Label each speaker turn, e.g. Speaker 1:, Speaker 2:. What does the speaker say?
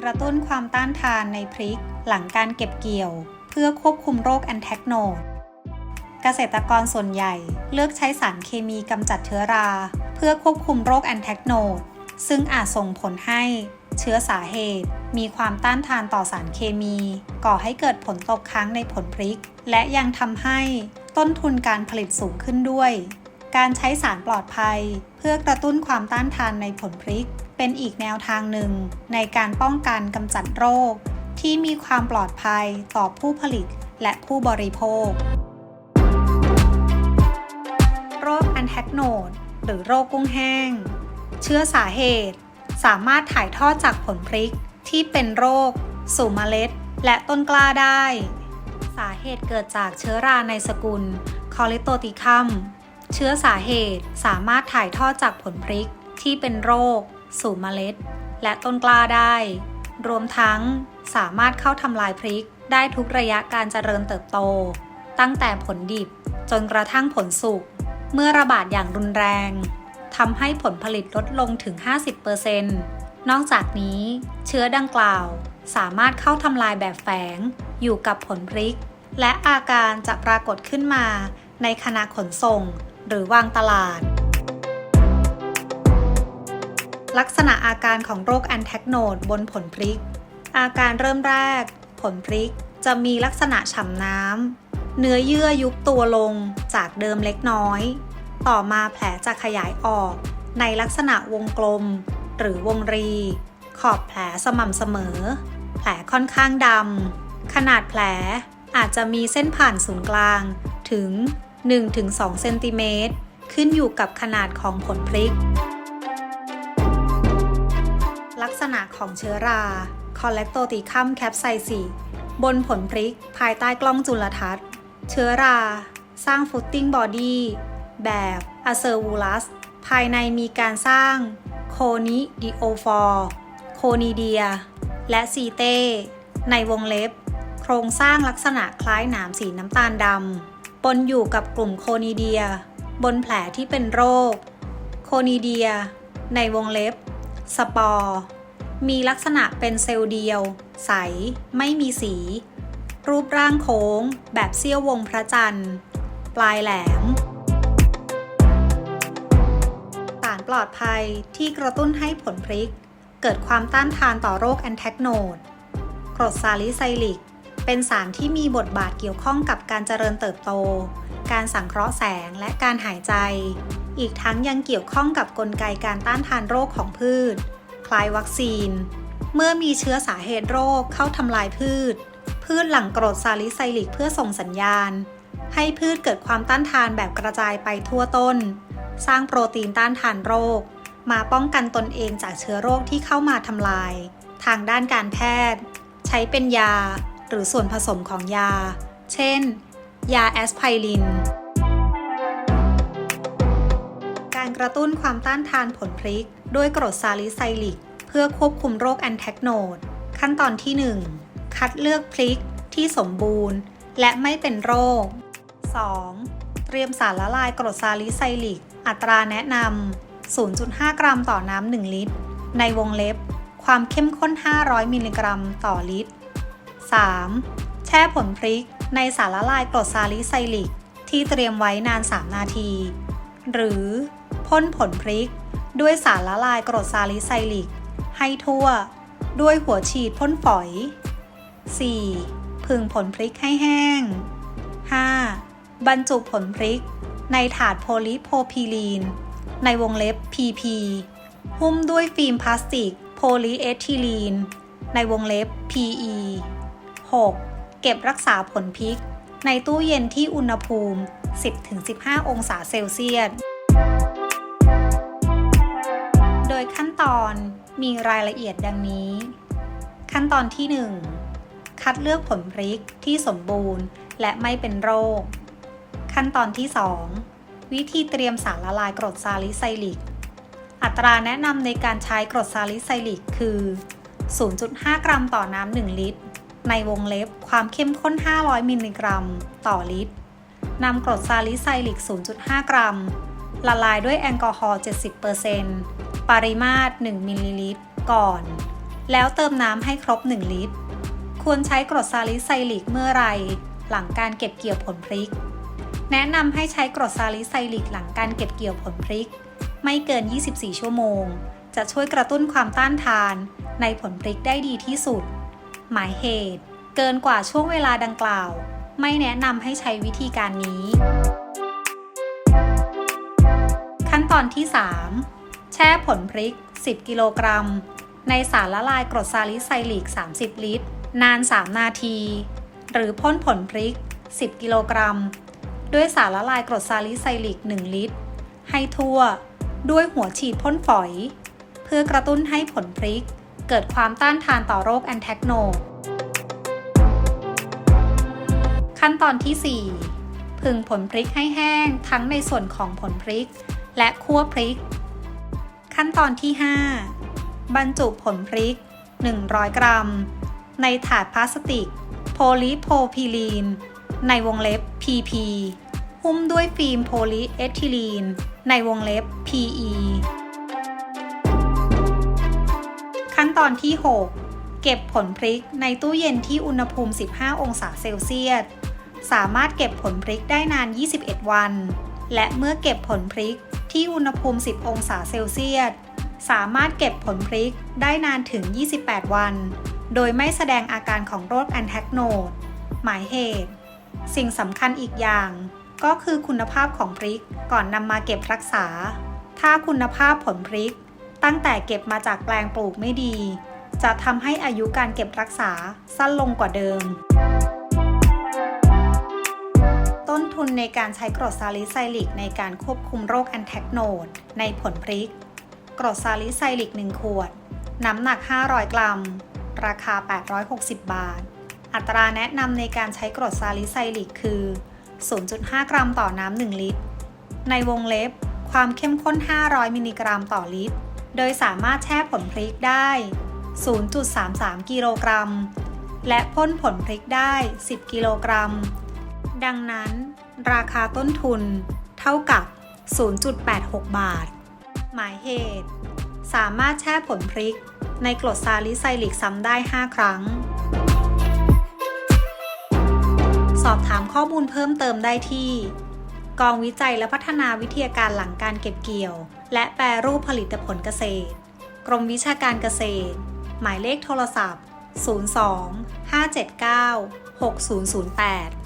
Speaker 1: กระตุ้นความต้านทานในพริก หลังการเก็บเกี่ยว เพื่อควบคุมโรคแอนแทกโนดเกษตรกรส่วนใหญ่เลือกใช้สารเคมีกำจัดเชื้อรา เพื่อควบคุมโรคแอนแทกโนดซึ่งอาจส่งผลให้เชื้อสาเหตุ มีความต้านทานต่อสารเคมี ก่อให้เกิดผลตกค้างในผลพริก และยังทำให้ต้นทุนการผลิตสูงขึ้นด้วย การใช้สารปลอดภัย เพื่อกระตุ้นความต้านทานในผลพริก เป็นอีกแนวทางหนึ่ง ในการป้องกันกำจัดโรค ที่มีความปลอดภัยต่อผู้ผลิตและผู้บริโภค โรคอันแทกโนดหรือโรคกุ้งแห้ง เชื้อสาเหตุ สามารถถ่ายทอดจากผลพริกที่เป็นโรค สู่เมล็ด และต้นกล้าได้ สาเหตุเกิดจากเชื้อราในสกุลคอลิโตติคัม เชื้อสาเหตุสามารถถ่ายทอดจากผลพริกที่เป็นโรค สู่เมล็ด และต้นกล้าได้ รวมทั้งสามารถเข้าทำลายพริกได้ทุกระยะการเจริญเติบโต ตั้งแต่ผลดิบจนกระทั่งผลสุก เมื่อระบาดอย่างรุนแรงทำให้ผลผลิตลดลงถึง 50%นอกจากนี้เชื้อดังกล่าวสามารถเข้าทำลายแบบแฝง อยู่กับผลพริก และอาการจะปรากฏขึ้นมาในขณะขนส่ง หรือวางตลาด ลักษณะอาการของโรคแอนแทกโนดบนผลพริก อาการเริ่มแรก ผลพริกจะมีลักษณะฉ่ำน้ำ เนื้อเยื่อยุบตัวลงจากเดิมเล็กน้อย ต่อมาแผลจะขยายออก ในลักษณะวงกลม หรือวงรี ขอบแผลสม่ำเสมอ แผลค่อนข้างดำ ขนาดแผลอาจจะมีเส้นผ่านศูนย์กลางถึง 1-2เซนติเมตรขึ้นอยู่กับขนาดของผลพริก ลักษณะของเชื้อราคอเลกโตติคัมแคปไซซีบนผลพริกภายใต้กล้องจุลทรรศน์ เชื้อรา สร้างฟุตติ้งบอดี้แบบอะเซอร์วูลัส ภายในมีการสร้างโคนิดิโอฟอร์โคนิเดีย และซีเต้ในวงเล็บ โครงสร้างลักษณะคล้ายหนามสีน้ำตาลดำ ปนอยู่กับกลุ่มโคนิเดีย บนแผลที่เป็นโรค โคนิเดีย ในวงเล็บ สปอร์ มีลักษณะเป็นเซลล์เดียว ใส ไม่มีสี รูปร่างโค้ง แบบเสี้ยววงพระจันทร์ ปลายแหลมสารปลอดภัยที่กระตุ้นให้ผลพริก เกิดความต้านทานต่อโรคแอนแทกโนดกรดซาลิไซลิก เป็นสารที่มีบทบาทเกี่ยวข้องกับการเจริญเติบโต การสังเคราะห์แสงและการหายใจ อีกทั้งยังเกี่ยวข้องกับกลไกการต้านทานโรคของพืช คล้ายวัคซีน เมื่อมีเชื้อสาเหตุโรคเข้าทำลายพืช พืชหลั่งกรดซาลิไซลิกเพื่อส่งสัญญาณ ให้พืชเกิดความต้านทานแบบกระจายไปทั่วต้น สร้างโปรตีนต้านทานโรค มาป้องกันตนเองจากเชื้อโรคที่เข้ามาทำลาย ทางด้านการแพทย์ ใช้เป็นยา หรือส่วนผสมของยา เช่น ยาแอสไพริน การกระตุ้นความต้านทานผลพริก ด้วยกรดซาลิไซลิก เพื่อควบคุมโรคแอนแทกโนด ขั้นตอนที่ 1 คัดเลือกพริกที่สมบูรณ์ และไม่เป็นโรค 2. เตรียมสารละลายกรดซาลิไซลิก อัตราแนะนำ 0.5 กรัมต่อน้ำ 1 ลิตร ในวงเล็บ ความเข้มข้น 500 มิลลิกรัมต่อลิตร 3. แช่ผลพริกในสารละลายกรดซาลิไซลิก ที่เตรียมไว้นาน 3 นาที หรือพ่นผลพริก ด้วยสารละลายกรดซาลิไซลิก ให้ทั่ว ด้วยหัวฉีดพ่นฝอย 4. ผึ่งผลพริกให้แห้ง 5. บรรจุผลพริก ในถาดโพลิโพรพิลีน ในวงเล็บ PP หุ้มด้วยฟิล์มพลาสติกโพลีเอทิลีน ในวงเล็บ PE 6. เก็บรักษาผลพริก ในตู้เย็นที่อุณหภูมิ 10-15 องศาเซลเซียส โดยขั้นตอนมีรายละเอียดดังนี้ ขั้นตอนที่ 1 คัดเลือกผลพริกที่สมบูรณ์และไม่เป็นโรค ขั้นตอนที่ 2 วิธีเตรียมสารละลายกรดซาลิไซลิก อัตราแนะนำในการใช้กรดซาลิไซลิกคือ 0.5 กรัมต่อน้ำ 1 ลิตร ในวงเล็บความเข้มข้น 500 มิลลิกรัม ต่อลิตร นำกรดซาลิไซลิก 0.5 กรัม ละลายด้วยแอลกอฮอล์ 70%ปริมาตร 1 มิลลิลิตร ก่อน แล้วเติมน้ำให้ครบ 1 ลิตร ควรใช้กรดซาลิไซลิกเมื่อไร หลังการเก็บเกี่ยวผลพริก แนะนำให้ใช้กรดซาลิไซลิกหลังการเก็บเกี่ยวผลพริก ไม่เกิน 24 ชั่วโมง จะช่วยกระตุ้นความต้านทานในผลพริกได้ดีที่สุด หมายเหตุ เกินกว่าช่วงเวลาดังกล่าว ไม่แนะนำให้ใช้วิธีการนี้ ขั้นตอนที่ 3 แช่ผลพริก 10 กิโลกรัม ในสารละลายกรดซาลิไซลิก 30 ลิตร นาน 3 นาที หรือพ่นผลพริก 10 กิโลกรัม ด้วยสารละลายกรดซาลิไซลิก 1 ลิตร ให้ทั่ว ด้วยหัวฉีดพ่นฝอย เพื่อกระตุ้นให้ผลพริก เกิดความต้านทานต่อโรคแอนแทกโน ขั้นตอนที่4ผึ่งผลพริกให้แห้งทั้งในส่วนของผลพริก และคั่วพริก ขั้นตอนที่ 5 บรรจุผลพริก 100 กรัม ในถาดพลาสติก โพลีโพพิลีน ในวงเล็บ PP หุ้มด้วยฟิล์มโพลีเอทิลีน ในวงเล็บ PE ตอนที่ 6 เก็บผลพริกในตู้เย็นที่อุณหภูมิ 15 องศาเซลเซียส สามารถเก็บผลพริกได้นาน 21 วัน และเมื่อเก็บผลพริกที่อุณหภูมิ 10 องศาเซลเซียส สามารถเก็บผลพริกได้นานถึง 28 วัน โดยไม่แสดงอาการของโรคแอนแทกโนด หมายเหตุ สิ่งสำคัญอีกอย่าง ก็คือคุณภาพของพริกก่อนนำมาเก็บรักษา ถ้าคุณภาพผลพริก ตั้งแต่เก็บมาจากแปลงปลูกไม่ดี จะทำให้อายุการเก็บรักษาสั้นลงกว่าเดิม ต้นทุนในการใช้กรดซาลิไซลิกในการควบคุมโรคแอนแทกโนดในผลพริก กรดซาลิไซลิก 1 ขวด น้ำหนัก 500 กรัม ราคา 860 บาท อัตราแนะนำในการใช้กรดซาลิไซลิกคือ 0.5 กรัมต่อน้ำ1ลิตร ในวงเล็บความเข้มข้น 500 มิลลิกรัมต่อลิตร โดยสามารถแช่ผลพริกได้ 0.33 กิโลกรัม และพ่นผลพริกได้ 10 กิโลกรัม ดังนั้นราคาต้นทุนเท่ากับ 0.86 บาท หมายเหตุ สามารถแช่ผลพริกในกรดซาลิไซลิกซ้ำได้ 5 ครั้ง สอบถามข้อมูลเพิ่มเติมได้ที่ กองวิจัยและพัฒนาวิทยาการหลังการเก็บเกี่ยว และแปรรูปผลิตผลเกษตร กรมวิชาการเกษตร หมายเลขโทรศัพท์ 02 579 6008